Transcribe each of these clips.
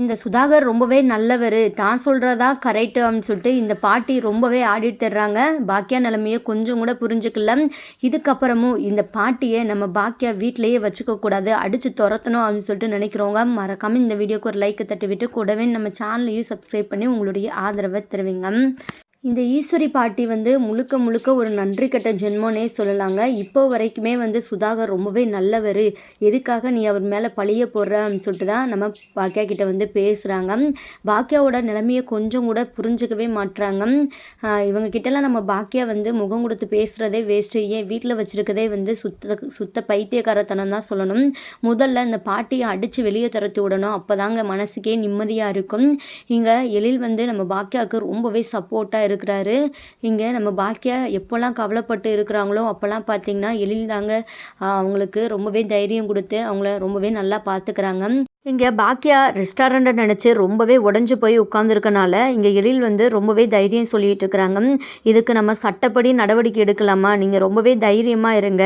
இந்த சுதாகர் ரொம்பவே நல்லவர். தான் சொல்கிறதா கரெக்டு அப்படின்னு சொல்லிட்டு இந்த பாட்டி ரொம்பவே ஆடிட்டு தர்றாங்க. பாக்கியா நிலமையை கொஞ்சம் கூட புரிஞ்சுக்கல. இதுக்கப்புறமும் இந்த பாட்டியை நம்ம பாக்கியா வீட்டிலையே வச்சுக்கக்கூடாது அடித்து துரத்தணும் அப்படின்னு சொல்லிட்டு நினைக்கிறவங்க மறக்காமல் இந்த வீடியோக்கு ஒரு லைக்கை தட்டி விட்டு கூடவே நம்ம சேனலையும் சப்ஸ்கிரைப் பண்ணி உங்களுடைய ஆதரவை தருவீங்க. இந்த ஈஸ்வரி பாட்டி வந்து முழுக்க முழுக்க ஒரு நன்றி கட்ட ஜென்மோனே சொல்லலாங்க. இப்போ வரைக்குமே வந்து சுதாகர் ரொம்பவே நல்லவர். எதுக்காக நீ அவர் மேலே பழிய போடுற அப்படின்னு சொல்லிட்டு தான் நம்ம பாக்கியா கிட்ட வந்து பேசுகிறாங்க பாக்கியாவோட நிலைமையை கொஞ்சம் கூட புரிஞ்சுக்கவே மாட்டுறாங்க இவங்க கிட்டலாம் நம்ம பாக்கியா வந்து முகம் கொடுத்து பேசுகிறதே வேஸ்ட்டு ஏன் வீட்டில் வச்சுருக்கதே வந்து சுத்த சுத்த பைத்தியக்காரத்தனம் தான் சொல்லணும். முதல்ல இந்த பாட்டியை அடித்து வெளியே தரத்து விடணும். அப்போ தாங்க மனசுக்கே நிம்மதியாக இருக்கும். இங்கே எழில் வந்து நம்ம பாக்கியாவுக்கு ரொம்பவே சப்போர்ட்டாக இருக்கிறாரு. இங்கே நம்ம பாக்கியா எப்போல்லாம் கவலைப்பட்டு இருக்கிறாங்களோ அப்போல்லாம் பார்த்தீங்கன்னா எழில் தாங்க அவங்களுக்கு ரொம்பவே தைரியம் கொடுத்து அவங்கள ரொம்பவே நல்லா பார்த்துக்கிறாங்க. இங்கே பாக்கியா ரெஸ்டாரண்ட்டை நினச்சி ரொம்பவே உடஞ்சி போய் உட்காந்துருக்கனால இங்கே எழில் வந்து ரொம்பவே தைரியம் சொல்லிகிட்டு இருக்கிறாங்க இதுக்கு நம்ம சட்டப்படி நடவடிக்கை எடுக்கலாமா? நீங்கள் ரொம்பவே தைரியமாக இருங்க.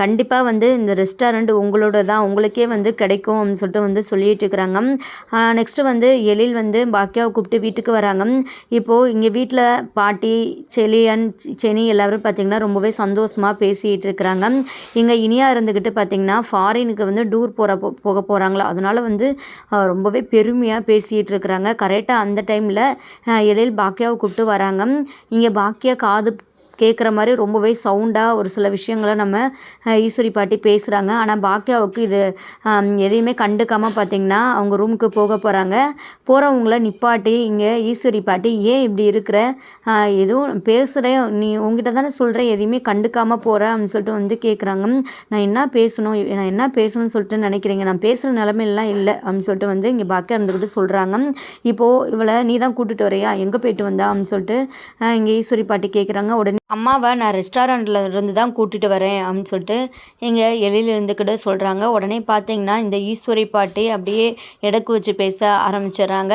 கண்டிப்பாக வந்து இந்த ரெஸ்டாரண்ட் உங்களோட தான் உங்களுக்கே வந்து கிடைக்கும் அப்படின்னு சொல்லிட்டு வந்து சொல்லிகிட்டு இருக்கிறாங்க நெக்ஸ்ட்டு வந்து எழில் வந்து பாக்கியாவை கூப்பிட்டு வீட்டுக்கு வராங்க. இப்போது இங்கே வீட்டில் பாட்டி செலியன் செனி எல்லோரும் பார்த்திங்கன்னா ரொம்பவே சந்தோஷமாக பேசிகிட்டு இருக்கிறாங்க இங்கே இனியாக இருந்துக்கிட்டு பார்த்திங்கன்னா ஃபாரினுக்கு வந்து டூர் போகிற போக போகிறாங்களா அதனால் அதனால் வந்து ரொம்பவே பெருமையாக பேசிகிட்டு இருக்கிறாங்க கரெக்டாக அந்த டைமில் எழில் பாக்கியாவை கூப்பிட்டு வராங்க. இங்கே பாக்கியா காது கேட்குற மாதிரி ரொம்பவே சவுண்டாக ஒரு சில விஷயங்களை நம்ம ஈஸ்வரி பாட்டி பேசுகிறாங்க ஆனால் பாக்கியாவுக்கு இது எதையுமே கண்டுக்காமல் பார்த்திங்கன்னா அவங்க ரூமுக்கு போக போகிறாங்க போகிறவங்கள நிப்பாட்டி இங்கே ஈஸ்வரி பாட்டி ஏன் இப்படி இருக்கிற? எதுவும் பேசுகிறேன் நீ உங்ககிட்ட தானே சொல்கிறேன் எதையுமே கண்டுக்காமல் போகிற அப்படின்னு சொல்லிட்டு வந்து கேட்குறாங்க நான் என்ன பேசணும்? நான் என்ன பேசணும்னு சொல்லிட்டு நினைக்கிறீங்க? நான் பேசுகிற நிலமையெல்லாம் இல்லை அப்படின்னு சொல்லிட்டு வந்து இங்கே பாக்கியா இருந்துக்கிட்டு சொல்கிறாங்க இப்போது இவளை நீ தான் கூட்டிகிட்டு வரையா? எங்கே போயிட்டு வந்தா? அப்படின்னு சொல்லிட்டு இங்கே ஈஸ்வரி பாட்டி கேட்குறாங்க உடனே அம்மாவை நான் ரெஸ்டாரண்ட்டில் இருந்து தான் கூட்டிகிட்டு வரேன் அப்படின்னு சொல்லிட்டு எங்கள் எழில் இருந்துக்கிட்டு சொல்கிறாங்க உடனே பார்த்தீங்கன்னா இந்த ஈஸ்வரி பாட்டி அப்படியே எடக்கு வச்சு பேச ஆரம்பிச்சிடுறாங்க.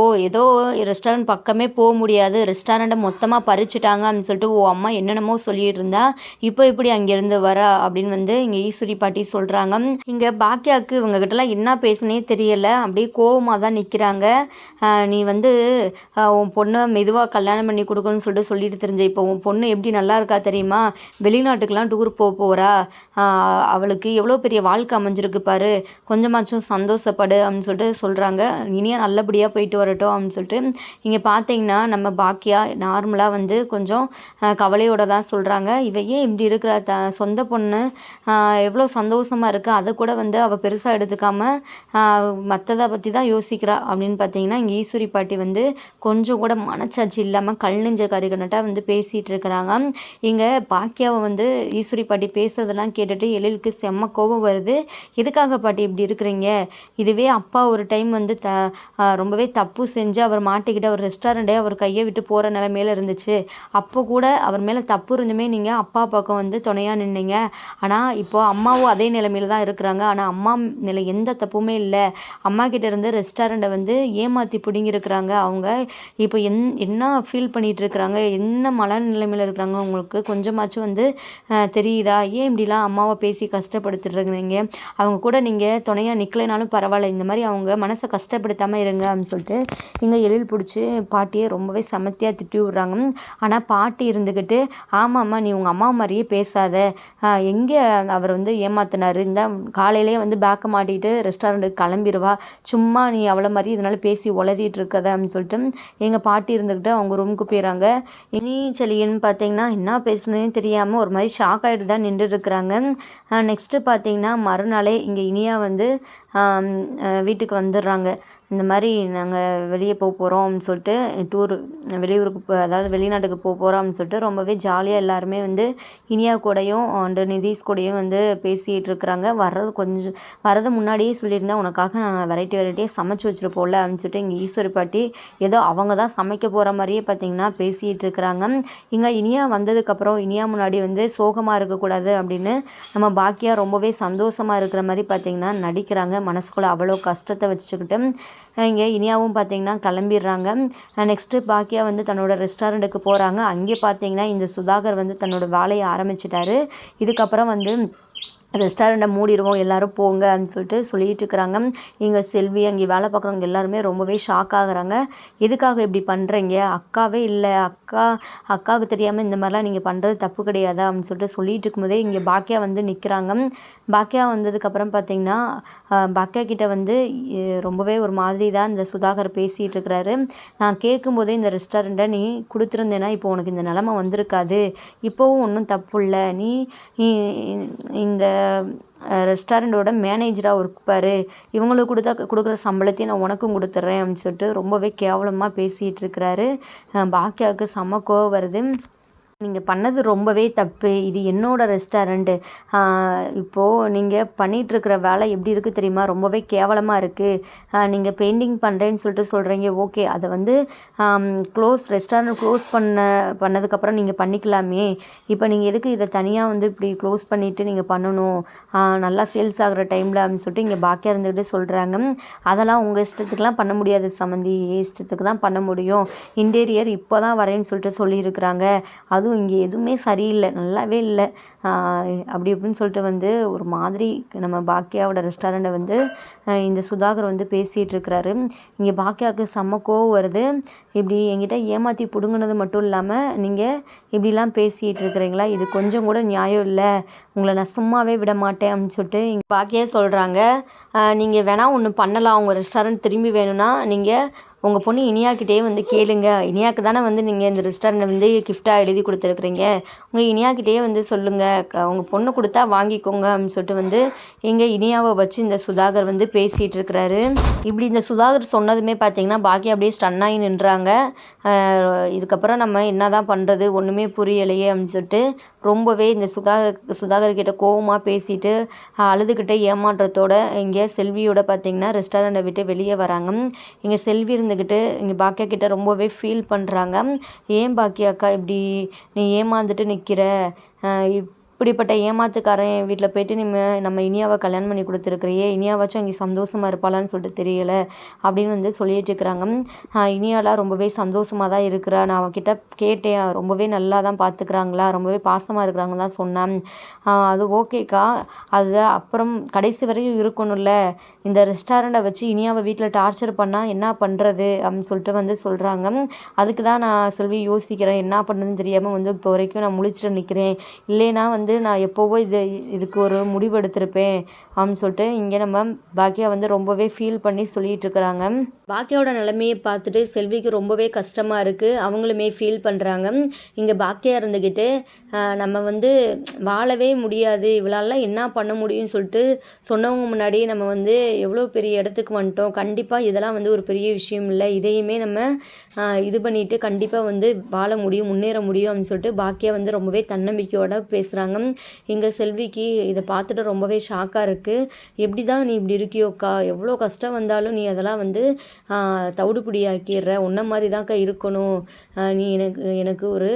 ஓ ஏதோ ரெஸ்டாரண்ட் பக்கமே போக முடியாது. ரெஸ்டாரண்ட்டை மொத்தமாக பறிச்சுட்டாங்க அப்படின்னு சொல்லிட்டு ஓ அம்மா என்னென்னமோ சொல்லிட்டு இருந்தா இப்போ இப்படி அங்கேருந்து வர? அப்படின்னு வந்து இங்கே ஈஸ்வரி பாட்டி சொல்கிறாங்க இங்கே பாக்கியாவுக்கு இவங்ககிட்டலாம் என்ன பேசுனே தெரியலை. அப்படியே கோவமாக தான் நிற்கிறாங்க நீ வந்து உன் பொண்ணை மெதுவாக கல்யாணம் பண்ணி கொடுக்கணும்னு சொல்லிட்டு சொல்லிட்டு தெரிஞ்ச இப்போ உன் பொண்ணு பொண்ணு எப்படி நல்லா இருக்கா தெரியுமா? வெளிநாட்டுக்கெலாம் டூர் போக போகிறா அவளுக்கு எவ்வளோ பெரிய வாழ்க்கை அமைஞ்சிருக்கு பாரு. கொஞ்சமாச்சும் சந்தோஷப்படு அப்படின்னு சொல்லிட்டு சொல்கிறாங்க இனியா நல்லபடியாக போயிட்டு வரட்டும் அப்படின்னு சொல்லிட்டு இங்கே பார்த்தீங்கன்னா நம்ம பாக்கியா நார்மலாக வந்து கொஞ்சம் கவலையோடு தான் சொல்கிறாங்க இவ ஏன் இப்படி இருக்கிற? த சொந்த பொண்ணு எவ்வளோ சந்தோஷமாக இருக்குது அதை கூட வந்து அவள் பெருசாக எடுத்துக்காமல் மற்றதை பற்றி தான் யோசிக்கிறா அப்படின்னு பார்த்தீங்கன்னா இங்கே ஈஸ்வரி பாட்டி வந்து கொஞ்சம் கூட மனச்சாட்சி இல்லாமல் கல் நெஞ்ச கறிகனட்டாக வந்து பேசிகிட்டு இருக்கிறாங்க இங்கே பாக்கியாவை வந்து ஈஸ்வரி பாட்டி பேசுறதெல்லாம் கேட்டுட்டு எழிலுக்கு செம்ம கோபம் வருது. எதுக்காக பாட்டி இப்படி இருக்கிறீங்க? இதுவே அப்பா ஒரு டைம் வந்து த ரொம்பவே தப்பு செஞ்சு அவர் மாட்டிக்கிட்டு அவர் ரெஸ்டாரண்ட்டே அவர் கையை விட்டு போகிற நிலைமையில இருந்துச்சு. அப்போ கூட அவர் மேலே தப்பு இருந்துமே நீங்கள் அப்பா பக்கம் வந்து துணையாக நின்னீங்க. ஆனால் இப்போது அம்மாவும் அதே நிலைமையில தான் இருக்கிறாங்க. ஆனால் அம்மா நிலை எந்த தப்புமே இல்லை. அம்மா கிட்ட இருந்து ரெஸ்டாரண்ட்டை வந்து ஏமாற்றி பிடுங்கியிருக்கிறாங்க அவங்க. இப்போ என் என்ன ஃபீல் பண்ணிகிட்டு இருக்கிறாங்க? என்ன மனநிலை நிலைமையில் இருக்கிறாங்க உங்களுக்கு கொஞ்சமாச்சும் வந்து தெரியுதா? ஏன் இப்படிலாம் அம்மாவை பேசி கஷ்டப்படுத்துறீங்க அவங்க கூட நீங்கள் துணையாக நிற்கலைனாலும் பரவாயில்ல. இந்த மாதிரி அவங்க மனசை கஷ்டப்படுத்தாமல் இருங்க அப்படின்னு சொல்லிட்டு இங்கே எழில் பிடிச்சி பாட்டியை ரொம்பவே சமத்தியாக திட்டி விட்றாங்க. ஆனால் பாட்டி இருந்துக்கிட்டு ஆமாம்மா நீ உங்கள் அம்மா மாதிரியே பேசாத. எங்கே அவர் வந்து ஏமாத்தினார்? இந்த காலையிலே வந்து பேக்கை மாட்டிட்டு ரெஸ்டாரண்ட்டுக்கு கிளம்பிடுவா. சும்மா நீ அவ்வளோ மாதிரி இதனால் பேசி உளறிட்டு இருக்கத அப்படின்னு சொல்லிட்டு எங்கள் பாட்டி இருந்துக்கிட்டு அவங்க ரூமுக்கு போயிடறாங்க. இனி செலியன் பார்த்தீங்கன்னா என்ன பேசணுன்னே தெரியாமல் ஒரு மாதிரி ஷாக் ஆகிட்டு தான் நின்றுருக்குறாங்க நெக்ஸ்ட்டு பார்த்தீங்கன்னா மறுநாளே இங்கே இனியா வந்து வீட்டுக்கு வந்துடுறாங்க. இந்த மாதிரி நாங்கள் வெளியே போக போகிறோம் அப்படின்னு சொல்லிட்டு டூர் வெளியூருக்கு போ அதாவது வெளிநாட்டுக்கு போக போகிறோம் அப்படின்னு சொல்லிட்டு ரொம்பவே ஜாலியாக எல்லாருமே வந்து இனியா கூடயும் அண்டு நிதிஷ் கூடயும் வந்து பேசிகிட்டு இருக்கிறாங்க. வர்றது கொஞ்சம் வர்றது முன்னாடியே சொல்லியிருந்தேன். உனக்காக நாங்கள் வெரைட்டி வெரைட்டியாக சமைச்சு வச்சுருப்போம்ல அப்படின்னு சொல்லிட்டு இங்கே ஈஸ்வரி பாட்டி ஏதோ அவங்க தான் சமைக்க போகிற மாதிரியே பார்த்தீங்கன்னா பேசிகிட்டு இருக்கிறாங்க. இங்கே இனியா வந்ததுக்கப்புறம் இனியா முன்னாடி வந்து சோகமாக இருக்கக்கூடாது அப்படின்னு நம்ம பாக்கியாக ரொம்பவே சந்தோஷமாக இருக்கிற மாதிரி பார்த்திங்கன்னா நடிக்கிறாங்க. மனசுக்குள்ளே அவ்வளோ கஷ்டத்தை வச்சுக்கிட்டு இங்கே இனியாவும் பார்த்தீங்கன்னா கிளம்பிடுறாங்க. நெக்ஸ்ட்டு பாக்கியா வந்து தன்னோட ரெஸ்டாரண்ட்டுக்கு போகிறாங்க அங்கே பார்த்தீங்கன்னா இந்த சுதாகர் வந்து தன்னோட வேலையை ஆரம்பிச்சிட்டாரு. இதுக்கப்புறம் வந்து ரெஸ்டாரண்ட்டை மூடிடுவோம் எல்லாரும் போங்க அப்படின்னு சொல்லிட்டு சொல்லிகிட்டு இருக்கிறாங்க. இங்கே செல்வி அங்கே வேலை பார்க்குறவங்க எல்லாருமே ரொம்பவே ஷாக் ஆகுறாங்க. எதுக்காக இப்படி பண்ணுறீங்க அக்காவே இல்லை. அக்கா அக்காவுக்கு தெரியாமல் இந்த மாதிரிலாம் நீங்கள் பண்ணுறது தப்பு கிடையாதா? அப்படின்னு சொல்லிட்டு சொல்லிகிட்டு இருக்கும்போதே இங்கே பாக்கியா வந்து நிற்கிறாங்க பாக்கியா வந்ததுக்கப்புறம் பார்த்தீங்கன்னா பாக்கியா கிட்ட வந்து ரொம்பவே ஒரு மாதிரி தான் இந்த சுதாகர் பேசிகிட்டு இருக்கிறாரு. நான் கேட்கும்போதே இந்த ரெஸ்டாரண்ட்டை நீ கொடுத்துருந்தேன்னா இப்போ உனக்கு இந்த நிலமை வந்திருக்காது. இப்போவும் ஒன்றும் தப்பு இல்லை. நீ- இந்த ரெஸ்டாரண்ட்டோட மேனேஜராக ஒர்க் பாரு இவங்களுக்கு கொடுத்தா கொடுக்குற சம்பளத்தையும் நான் உனக்கும் கொடுத்துட்றேன் அப்படின்னு சொல்லிட்டு ரொம்பவே கேவலமாக பேசிகிட்டு இருக்கிறாரு. பாக்கியாவுக்கு செம்ம கோவம் வருது. நீங்கள் பண்ணது ரொம்பவே தப்பு. இது என்னோட ரெஸ்டாரண்ட்டு இப்போது நீங்கள் பண்ணிகிட்ருக்கிற வேலை எப்படி இருக்குது தெரியுமா? ரொம்பவே கேவலமாக இருக்குது நீங்கள் பெயிண்டிங் பண்ணுறேன்னு சொல்லிட்டு சொல்கிறீங்க ஓகே அதை வந்து க்ளோஸ் ரெஸ்டாரண்ட் க்ளோஸ் பண்ண பண்ணதுக்கப்புறம் நீங்கள் பண்ணிக்கலாமே. இப்போ நீங்கள் எதுக்கு இதை தனியாக வந்து இப்படி க்ளோஸ் பண்ணிவிட்டு நீங்கள் பண்ணணும்? நல்லா சேல்ஸ் ஆகிற டைமில் அப்படின்னு சொல்லிட்டு இங்கே பாக்கியாக இருந்துக்கிட்டு சொல்கிறாங்க அதெல்லாம் உங்கள் இஷ்டத்துக்குலாம் பண்ண முடியாது சம்மந்தி இஷ்டத்துக்கு தான் பண்ண முடியும். இன்டீரியர் இப்போ தான் வரேன்னு சொல்லிட்டு சொல்லியிருக்கிறாங்க. அதுவும் இங்கே எதுவுமே சரியில்லை நல்லாவே இல்லை. அப்படி இப்படின்னு சொல்லிட்டு வந்து ஒரு மாதிரி நம்ம பாக்கியாவோட ரெஸ்டாரண்ட்டை வந்து இந்த சுதாகர் வந்து பேசிகிட்டு இருக்கிறாரு. இங்கே பாக்கியாவுக்கு செம்ம கோவம் வருது. இப்படி என்கிட்ட ஏமாற்றி பிடுங்கினது மட்டும் இல்லாமல் நீங்கள் இப்படிலாம் பேசிகிட்டு இருக்கிறீங்களா? இது கொஞ்சம் கூட நியாயம் இல்லை. உங்களை நான் சும்மாவே விட மாட்டேன் அப்படின்னு சொல்லிட்டு இங்கே பாக்கியா சொல்கிறாங்க நீங்கள் வேணால் ஒன்று பண்ணலாம். உங்கள் ரெஸ்டாரண்ட் திரும்பி வேணும்னா நீங்கள் உங்கள் பொண்ணு இனியாக்கிட்டே வந்து கேளுங்க. இனியாக்கு தானே வந்து நீங்கள் இந்த ரெஸ்டாரண்ட் வந்து கிஃப்டாக எழுதி கொடுத்துருக்குறீங்க. உங்கள் இனியாக்கிட்டே வந்து சொல்லுங்கள் உங்கள் பொண்ணு கொடுத்தா வாங்கிக்கோங்க அப்படின்னு சொல்லிட்டு வந்து இங்கே இனியாவை வச்சு இந்த சுதாகர் வந்து பேசிகிட்டு இருக்கிறாரு. இப்படி இந்த சுதாகர் சொன்னதுமே பார்த்தீங்கன்னா பாக்கி அப்படியே ஸ்டன்னாகி நின்றாங்க. இதுக்கப்புறம் நம்ம என்ன தான் பண்ணுறது ஒன்றுமே புரியலையே அப்படின்னு சொல்லிட்டு ரொம்பவே இந்த சுதாகர் சுதாகர் கோபமாக கோவமாக பேசிட்டு அழுதுகிட்ட அழுதுகிட்டே ஏமாற்றத்தோட இங்கே செல்வியோட பார்த்தீங்கன்னா ரெஸ்டாரண்ட்டை விட்டு வெளியே வராங்க. இங்கே செல்வி இருந்துக்கிட்டு இங்கே பாக்கியா கிட்ட ரொம்பவே ஃபீல் பண்ணுறாங்க ஏன் பாக்கியா அக்கா இப்படி? நீ ஏமாந்துட்டு நிற்கிற இப்படிப்பட்ட ஏமாத்துக்காரன் வீட்டில் போயிட்டு நம்ம நம்ம இனியாவை கல்யாணம் பண்ணி கொடுத்துருக்குறியே இனியாவாச்சும் அங்கே சந்தோஷமாக இருப்பாளான்னு சொல்லிட்டு தெரியலை அப்படின்னு வந்து சொல்லிட்டு இருக்கிறாங்க. இனியாலாம் ரொம்பவே சந்தோஷமாக தான் இருக்கிறா. நான் அவகிட்ட கேட்டேன். ரொம்பவே நல்லா தான் பார்த்துக்கிறாங்களா ரொம்பவே பாசமாக இருக்கிறாங்க தான் சொன்னேன். அது ஓகேக்கா. அது அப்புறம் கடைசி வரையும் இருக்கணும்ல. இந்த ரெஸ்டாரண்ட்டை வச்சு இனியாவை வீட்டில் டார்ச்சர் பண்ணால் என்ன பண்ணுறது அப்படின்னு சொல்லிட்டு வந்து சொல்கிறாங்க அதுக்கு தான் நான் செல்வி யோசிக்கிறேன். என்ன பண்ணுறதுன்னு தெரியாமல் வந்து இப்போ வரைக்கும் நான் முழிச்சிட்டு நிற்கிறேன் இல்லைன்னா வந்து நான் எப்போவோ இது இதுக்கு ஒரு முடிவு எடுத்திருப்பேன் அப்படின்னு சொல்லிட்டு இங்கே நம்ம பாக்கியா வந்து ரொம்பவே ஃபீல் பண்ணி சொல்லிட்டு இருக்கிறாங்க பாக்கியாவோட நிலைமையை பார்த்துட்டு செல்விக்கு ரொம்பவே கஷ்டமாக இருக்குது அவங்களுமே ஃபீல் பண்ணுறாங்க இங்கே பாக்கியா இருந்துக்கிட்டு நம்ம வந்து வாழவே முடியாது. இவளாலாம் என்ன பண்ண முடியும்னு சொல்லிட்டு சொன்னவங்க முன்னாடி நம்ம வந்து எவ்வளோ பெரிய இடத்துக்கு வந்துட்டோம். கண்டிப்பாக இதெல்லாம் வந்து ஒரு பெரிய விஷயம் இல்லை. இதையுமே நம்ம இது பண்ணிட்டு கண்டிப்பாக வந்து வாழ முடியும் முன்னேற முடியும் அப்படின்னு சொல்லிட்டு பாக்கியா வந்து ரொம்பவே தன்னம்பிக்கையோட பேசுகிறாங்க எங்கள் செல்விக்கு இதை பார்த்துட்டு ரொம்பவே ஷாக்காக இருக்குது எப்படி தான் நீ இப்படி இருக்கியோக்கா எவ்வளோ கஷ்டம் வந்தாலும் நீ அதெல்லாம் வந்து ஆஹ் ஆக்கிடுற உன்ன மாதிரி தான்க்கா இருக்கணும் நீ எனக்கு எனக்கு ஒரு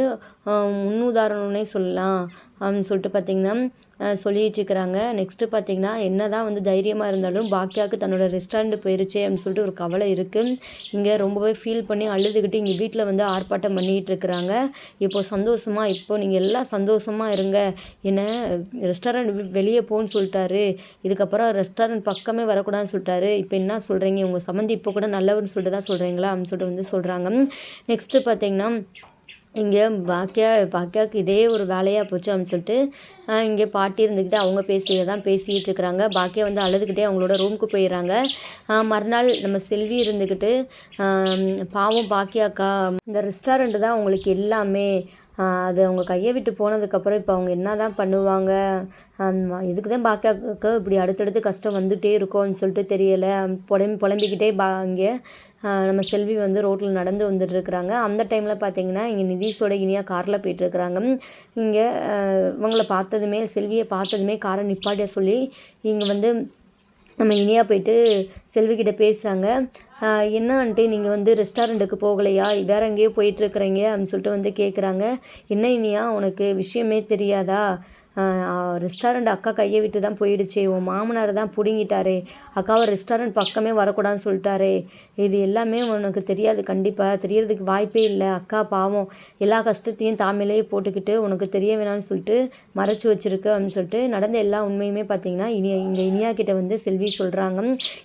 முன்னுதாரணம்னே சொல்லலாம். சொல்லிட்டு பார்த்தீங்கன்னா ஆஹ் சொல்லிட்டு இருக்கிறாங்க. நெக்ஸ்ட்டு பார்த்தீங்கன்னா என்ன தான் வந்து தைரியமாக இருந்தாலும் பாக்கியாவுக்கு தன்னோட ரெஸ்டாரண்ட் போயிருச்சே அப்படின்னு சொல்லிட்டு ஒரு கவலை இருக்குது இங்கே ரொம்பவே ஃபீல் பண்ணி அழுதுகிட்டு இங்கே வீட்டில் வந்து ஆர்ப்பாட்டம் பண்ணிகிட்டு இருக்கிறாங்க. இப்போது சந்தோஷமாக இப்போது நீங்கள் எல்லாம் சந்தோஷமாக இருங்க. என்ன ரெஸ்டாரண்ட் வெளியே போன்னு சொல்லிட்டாரு. இதுக்கப்புறம் ரெஸ்டாரண்ட் பக்கமே வரக்கூடாதுன்னு சொல்லிட்டாரு. இப்போ என்ன சொல்கிறீங்க உங்கள் சம்மந்தி இப்போ கூட நல்லவன்னு சொல்லிட்டு தான் சொல்கிறீங்களா அப்படின்னு சொல்லிட்டு வந்து சொல்கிறாங்க நெக்ஸ்ட்டு பார்த்தீங்கன்னா இங்கே பாக்கியா பாக்கியாவுக்கு இதே ஒரு வேலையாக போச்சு அப்படின்னு சொல்லிட்டு இங்கே பாட்டி இருந்துக்கிட்டு அவங்க பேசியே தான் பேசிகிட்டு இருக்கிறாங்க. பாக்கியா வந்து அழுதுகிட்டே அவங்களோட ரூமுக்கு போயிடுறாங்க. மறுநாள் நம்ம செல்வி இருந்துக்கிட்டு பாவம் பாக்கியாக்கா இந்த ரெஸ்டாரண்ட்டு தான் அவங்களுக்கு எல்லாமே. அது அவங்க கையை விட்டு போனதுக்கப்புறம் இப்போ அவங்க என்ன தான் பண்ணுவாங்க? இதுக்கு தான் பாக்கியாவுக்கு இப்படி அடுத்தடுத்து கஷ்டம் வந்துகிட்டே இருக்கும்னு சொல்லிட்டு தெரியலை. புலம்பி புலம்பிக்கிட்டே பா இங்கே நம்ம செல்வி வந்து ரோட்டில் நடந்து வந்துட்டுருக்குறாங்க. அந்த டைமில் பார்த்தீங்கன்னா இங்கே நிதிஷோட இனியா காரில் போயிட்டுருக்குறாங்க. இங்கே இவங்களை பார்த்ததுமே செல்வியை பார்த்ததுமே காரை நிப்பாட்டிய சொல்லி இங்கே வந்து நம்ம இனியா போயிட்டு செல்விக்கிட்ட பேசுகிறாங்க என்ன ஆண்டி நீங்கள் வந்து ரெஸ்டாரண்ட்டுக்கு போகலையா? வேற எங்கேயோ போயிட்டுருக்குறீங்க அப்படின்னு சொல்லிட்டு வந்து கேட்குறாங்க என்ன இனியா உனக்கு விஷயமே தெரியாதா? ரெஸ்டாரண்ட் அக்கா கையை விட்டு தான் போயிடுச்சே. உன் மாமனார் தான் பிடுங்கிட்டாரே. அக்காவை ரெஸ்டாரண்ட் பக்கமே வரக்கூடாதுன்னு சொல்லிட்டாரே. இது எல்லாமே உனக்கு தெரியாது கண்டிப்பாக தெரியறதுக்கு வாய்ப்பே இல்லை. அக்கா பாவம். எல்லா கஷ்டத்தையும் தாமிலேயே போட்டுக்கிட்டு உனக்கு தெரிய வேணாம்னு சொல்லிட்டு மறைச்சி வச்சிருக்கு அப்படின்னு சொல்லிட்டு நடந்த எல்லா உண்மையுமே பார்த்தீங்கன்னா இனியா இந்த இனியா கிட்ட வந்து செல்வி சொல்கிறாங்க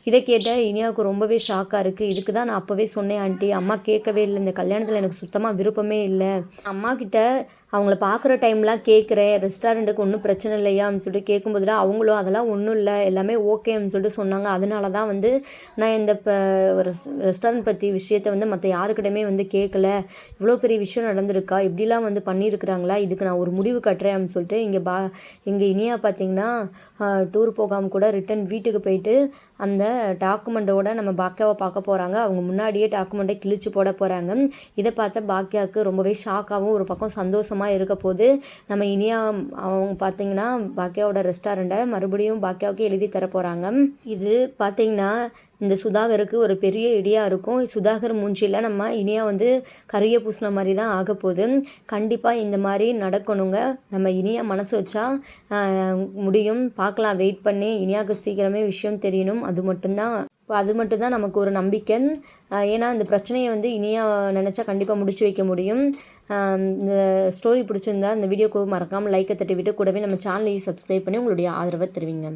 இதை கேட்ட இனியாவுக்கு ரொம்பவே ஷாக்காக இருக்குது இதுக்கு தான் நான் அப்போவே சொன்னேன் ஆண்டி. அம்மா கேட்கவே இல்லை. இந்த கல்யாணத்தில் எனக்கு சுத்தமாக விருப்பமே இல்லை. அம்மா கிட்ட அவங்கள பார்க்குற டைம்லாம் கேட்குறேன் ரெஸ்டாரண்ட்டுக்கு ஒன்றும் பிரச்சனை இல்லையா அப்படின்னு சொல்லிட்டு கேட்கும்போதுலாம் அவங்களும் அதெல்லாம் ஒன்றும் இல்லை எல்லாமே ஓகே அப்படின்னு சொல்லிட்டு சொன்னாங்க. அதனால தான் வந்து நான் இந்த இப்போ ரெஸ்டாரண்ட் பற்றி விஷயத்த வந்து மற்ற யாருக்கிட்டயுமே வந்து கேட்கல. இவ்வளோ பெரிய விஷயம் நடந்திருக்கா? இப்படிலாம் வந்து பண்ணியிருக்கிறாங்களா? இதுக்கு நான் ஒரு முடிவு கட்டுறேன் அப்படின்னு சொல்லிட்டு இங்கே பா இங்கே இனியா பார்த்தீங்கன்னா டூர் போகாமல் கூட ரிட்டன் வீட்டுக்கு போயிட்டு அந்த டாக்குமெண்ட்டோட நம்ம பாக்கியாவை பார்க்க போகிறாங்க அவங்க முன்னாடியே டாக்குமெண்ட்டை கிழிச்சு போட போகிறாங்க இதை பார்த்தா பாக்கியாவுக்கு ரொம்பவே ஷாக்காகவும் ஒரு பக்கம் சந்தோஷமாக இருக்க போது நம்ம இனியா அவங்க பார்த்தீங்கன்னா பாக்கியாவோட ரெஸ்டாரண்ட்டை மறுபடியும் பாக்கியாவுக்கு எழுதி தர போகிறாங்க இது பார்த்தீங்கன்னா இந்த சுதாகருக்கு ஒரு பெரிய இடியாக இருக்கும். சுதாகர் மூஞ்சியில் நம்ம இனியா வந்து கரிய பூசின மாதிரி தான் ஆக போகுது. கண்டிப்பாக இந்த மாதிரி நடக்கணுங்க. நம்ம இனியா மனசு வச்சா முடியும். பார்க்கலாம் வெயிட் பண்ணி இனியாவுக்கு சீக்கிரமே விஷயம் தெரியணும். அது மட்டும்தான். அது மட்டும்தான் நமக்கு ஒரு நம்பிக்கை. ஏன்னா இந்த பிரச்சனையை வந்து இனியா நினச்சா கண்டிப்பாக முடிச்சு வைக்க முடியும். இந்த ஸ்டோரி பிடிச்சிருந்தா இந்த வீடியோக்கு மறக்காமல் லைக்கை தட்டி விட்டு கூடவே நம்ம சேனலையும் சப்ஸ்கிரைப் பண்ணி உங்களுடைய ஆதரவை தருவீங்க.